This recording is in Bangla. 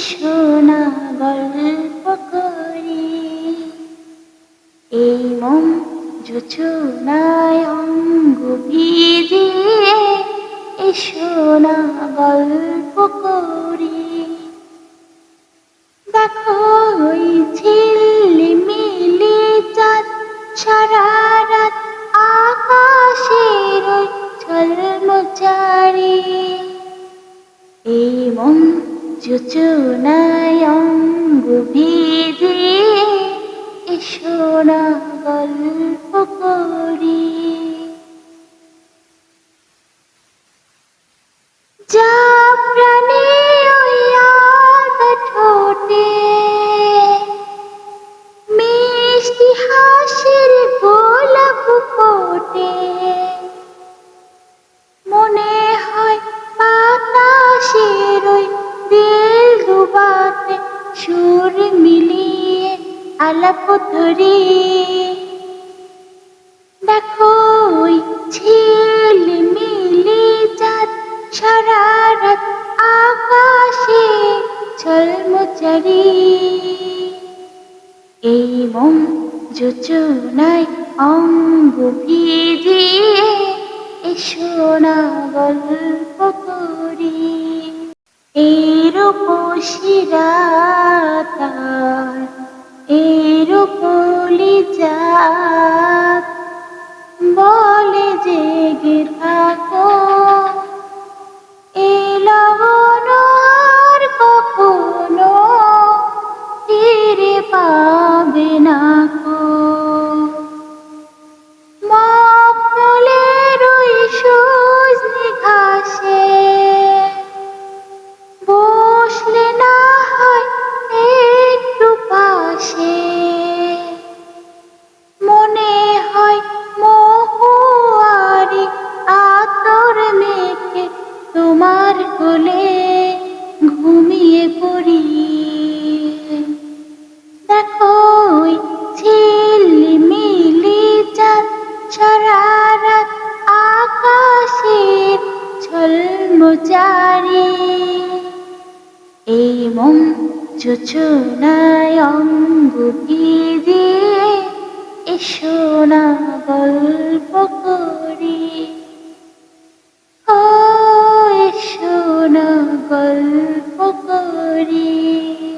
এসো না গল্প করি এই মন যোচনায় অঙ্গ ভিজিয়ে এসো না গল্প আকাশের ওই ঝলমচারি এই মন যোচনায় অঙ্গ এসো না গল্প করি। যা প্রাণে ঠোঁটে মিষ্টি হাসির গোলাপ ফোটে। সুর মিলিয়ে আলাপ ধরে দেখো ওই ঝিলমিলি চাঁদ সারা আকাশে ঝলমচারি এই মন যোচনায় অঙ্গ ভিজিয়ে এসো না গল্প করি। এর উপশিরা তার এর কলিজা বলে জেগে কোলে ঘুমিয়ে পড়ি। দেখো ওই ঝিলমিলি চাঁদ সারা আকাশের ঝলমচারি এই মন যোচনায় অঙ্গ ভিজিয়ে এসো না গল্প कल्प करे